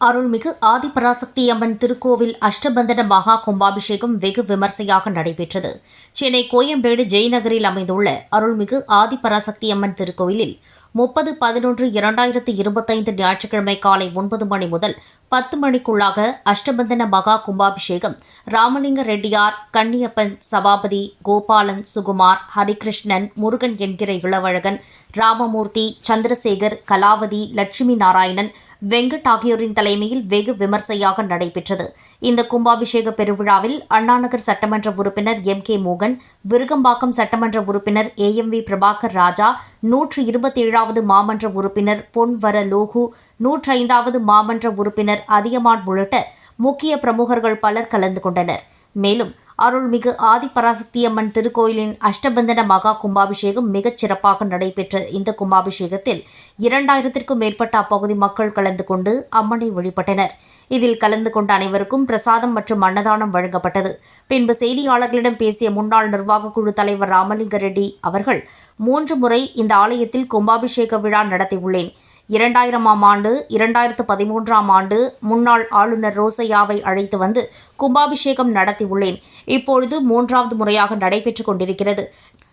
அருள்மிகு ஆதிபராசக்தி அம்மன் திருக்கோவில் அஷ்டபந்தன மகா கும்பாபிஷேகம் வெகு விமர்சையாக நடைபெற்றது. சென்னை கோயம்பேடு ஜெயநகரில் அமைந்துள்ள அருள்மிகு ஆதிபராசக்தி அம்மன் திருக்கோவிலில் முப்பது பதினொன்று இரண்டாயிரத்து இருபத்தைந்து ஞாயிற்றுக்கிழமை காலை ஒன்பது மணி முதல் பத்து மணிக்குள்ளாக அஷ்டபந்தன மகா கும்பாபிஷேகம் ராமலிங்க ரெட்டியார் கன்னியப்பன் சபாபதி கோபாலன் சுகுமார் ஹரிகிருஷ்ணன் முருகன் என்கிற இளவழகன் ராமமூர்த்தி சந்திரசேகர் கலாவதி லட்சுமி நாராயணன் வெங்கட் ஆகியோரின் தலைமையில் வெகு விமர்சையாக நடைபெற்றது. இந்த கும்பாபிஷேக பெருவிழாவில் அண்ணாநகர் சட்டமன்ற உறுப்பினர் எம் கே மோகன் விருகம்பாக்கம் சட்டமன்ற உறுப்பினர் A M V Prabhakar Raja நூற்று இருபத்தேழாவது மாமன்ற உறுப்பினர் பொன்வர லோகு நூற்றி ஐந்தாவது மாமன்ற உறுப்பினர் அதியமான் உள்ளிட்ட முக்கிய பிரமுகர்கள் பலர் கலந்து கொண்டனர். மேலும் அருள்மிகு ஆதிபராசக்தி அம்மன் திருக்கோயிலின் அஷ்டபந்தன மகா கும்பாபிஷேகம் மிகச் சிறப்பாக நடைபெற்ற இந்த கும்பாபிஷேகத்தில் இரண்டாயிரத்திற்கும் மேற்பட்ட அப்பகுதி மக்கள் கலந்து கொண்டு அம்மனை வழிபட்டனர். இதில் கலந்து கொண்ட அனைவருக்கும் பிரசாதம் மற்றும் அன்னதானம் வழங்கப்பட்டது. பின்பு செய்தியாளர்களிடம் பேசிய முன்னாள் நிர்வாகக் குழு தலைவர் ராமலிங்க ரெட்டி அவர்கள் மூன்று முறை இந்த ஆலயத்தில் கும்பாபிஷேக விழா நடத்தியுள்ளேன். இரண்டாயிரமாம் ஆண்டு இரண்டாயிரத்து பதிமூன்றாம் ஆண்டு முன்னாள் ஆளுநர் ரோசையாவை அழைத்து வந்து கும்பாபிஷேகம் நடத்தியுள்ளேன். இப்பொழுது மூன்றாவது முறையாக நடைபெற்றுக் கொண்டிருக்கிறது.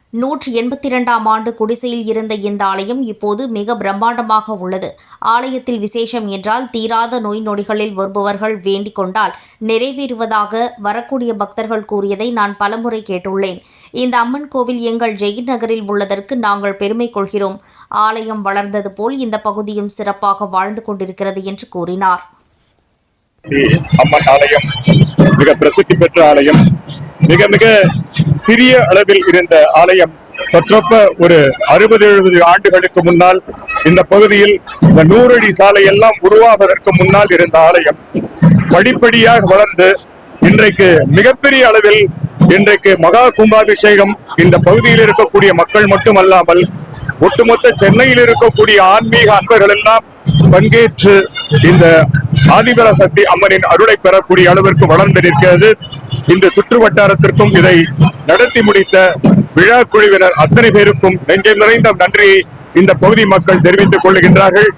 நூற்றி எண்பத்தி இரண்டாம் ஆண்டு குடிசையில் இருந்த இந்த ஆலயம் இப்போது மிக பிரம்மாண்டமாக உள்ளது. ஆலயத்தில் விசேஷம் என்றால் தீராத நோய் நொடிகளில் வருபவர்கள் வேண்டிக் கொண்டால் நிறைவேறுவதாக வரக்கூடிய பக்தர்கள் கூறியதை நான் பலமுறை கேட்டுள்ளேன். இந்த அம்மன் கோவில் எங்கள் ஜெயின் நகரில் உள்ளதற்கு நாங்கள் பெருமை கொள்கிறோம். ஆலயம் வளர்ந்தது போல் இந்த பகுதியும் சிறப்பாக வாழ்ந்து கொண்டிருக்கிறது என்று கூறினார். அம்மன் ஆலயம். மிக பிரசித்தி பெற்ற ஆலயம். மிக மிக சிறிய அளவில் இருந்த ஆலயம். சற்றொப்ப ஒரு அறுபது எழுபது ஆண்டுகளுக்கு முன்னால் இந்த பகுதியில் இந்த நூறடி சாலை எல்லாம் உருவாவதற்கு முன்னால் இருந்த ஆலயம். படிப்படியாக வளர்ந்து இன்றைக்கு மிகப்பெரிய அளவில் இன்றைக்கு மகா கும்பாபிஷேகம் இந்த பகுதியில் இருக்கக்கூடிய மக்கள் மட்டுமல்லாமல் ஒட்டுமொத்த சென்னையில் இருக்கக்கூடிய ஆன்மீக அன்பர்கள் எல்லாம் பங்கேற்று இந்த ஆதிபராசக்தி அம்மனின் அருளை பெறக்கூடிய அளவிற்கு வளர்ந்து நிற்கிறது. இந்த சுற்று வட்டாரத்திற்கும் இதை நடத்தி முடித்த விழா குழுவினர் அத்தனை பேருக்கும் நெஞ்சம் நிறைந்த நன்றியை இந்த பகுதி மக்கள் தெரிவித்துக் கொள்கின்றார்கள்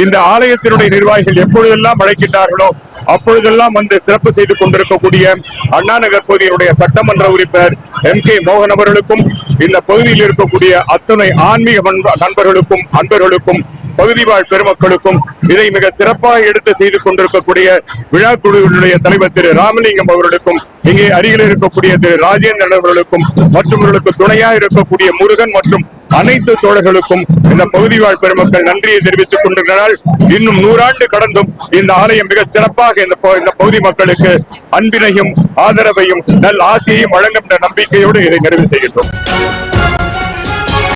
இந்த ஆலயத்தினுடைய நிர்வாகிகள் எப்பொழுதெல்லாம் அழைக்கின்றார்களோ அப்பொழுதெல்லாம் வந்து சிறப்பு செய்து கொண்டிருக்கக்கூடிய அண்ணா நகர் பகுதியினுடைய சட்டமன்ற உறுப்பினர் எம் கே மோகன் அவர்களுக்கும் இந்த பகுதியில் இருக்கக்கூடிய அத்துணை ஆன்மீக நண்பர்களுக்கும் அன்பர்களுக்கும் பகுதி வாழ் பெருமக்களுக்கும் இதை மிக சிறப்பாக எடுத்து செய்து கொண்டிருக்கக்கூடிய விழா குழுவினுடைய தலைவர் திரு ராமலிங்கம் அவர்களுக்கும் இங்கே அருகில் இருக்கக்கூடிய திரு ராஜேந்திரன் அவர்களுக்கும் மற்றவர்களுக்கு துணையாக இருக்கக்கூடிய முருகன் மற்றும் அனைத்து தோழர்களுக்கும் இந்த பகுதி வாழ் பெருமக்கள் நன்றியை தெரிவித்துக் கொண்டிருக்கிறார்கள். இன்னும் நூறாண்டு கடந்தும் இந்த ஆலயம் மிக சிறப்பாக இந்த இந்த பகுதி மக்களுக்கு அன்பினையும் ஆதரவையும் நல் ஆசையையும் வழங்கும் என்ற நம்பிக்கையோடு இதை நிறைவு செய்கின்றோம்.